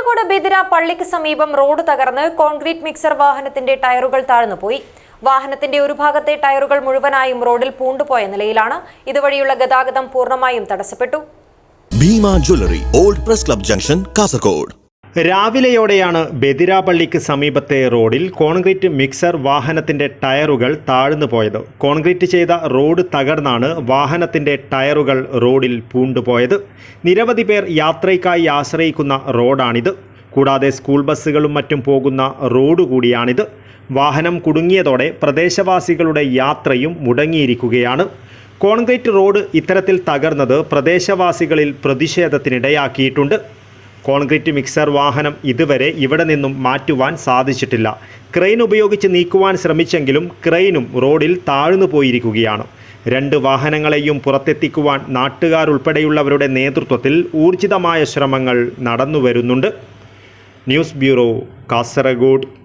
കാസർഗോഡ് ബിദിര പള്ളിക്ക് സമീപം റോഡ് തകർന്ന് കോൺക്രീറ്റ് മിക്സർ വാഹനത്തിന്റെ ടയറുകൾ താഴ്ന്നുപോയി. വാഹനത്തിന്റെ ഒരു ഭാഗത്തെ ടയറുകൾ മുഴുവനായും റോഡിൽ പൂണ്ടുപോയ നിലയിലാണ്. ഇതുവഴിയുള്ള ഗതാഗതം പൂർണമായും തടസ്സപ്പെട്ടു. Bhima jewellery old press club junction Kasaragod. രാവിലെയോടെയാണ് ബദിരാപള്ളിക്ക് സമീപത്തെ റോഡിൽ കോൺക്രീറ്റ് മിക്സർ വാഹനത്തിന്റെ ടയറുകൾ താഴ്ന്നു പോയത്. കോൺക്രീറ്റ് ചെയ്ത റോഡ് തകർന്നാണ് വാഹനത്തിന്റെ ടയറുകൾ റോഡിൽ പൂണ്ടുപോയത് നിരവധി പേർ യാത്രയ്ക്കായി ആശ്രയിക്കുന്ന റോഡാണിത്. കൂടാതെ സ്കൂൾ ബസ്സുകളും മറ്റും പോകുന്ന റോഡ് കൂടിയാണിത്. വാഹനം കുടുങ്ങിയതോടെ പ്രദേശവാസികളുടെ യാത്രയും മുടങ്ങിയിരിക്കുകയാണ്. കോൺക്രീറ്റ് റോഡ് ഇത്തരത്തിൽ തകർന്നത് പ്രദേശവാസികളിൽ പ്രതിഷേധത്തിനിടയാക്കിയിട്ടുണ്ട്. കോൺക്രീറ്റ് മിക്സർ വാഹനം ഇതുവരെ ഇവിടെ നിന്നും മാറ്റുവാൻ സാധിച്ചിട്ടില്ല. ക്രെയിൻ ഉപയോഗിച്ച് നീക്കുവാൻ ശ്രമിച്ചെങ്കിലും ക്രെയിനും റോഡിൽ താഴ്ന്നു പോയിരിക്കുകയാണ്. രണ്ട് വാഹനങ്ങളെയും പുറത്തെത്തിക്കുവാൻ നാട്ടുകാരുൾപ്പെടെയുള്ളവരുടെ നേതൃത്വത്തിൽ ഊർജിതമായ ശ്രമങ്ങൾ നടന്നുവരുന്നുണ്ട്. News bureau Kasaragod.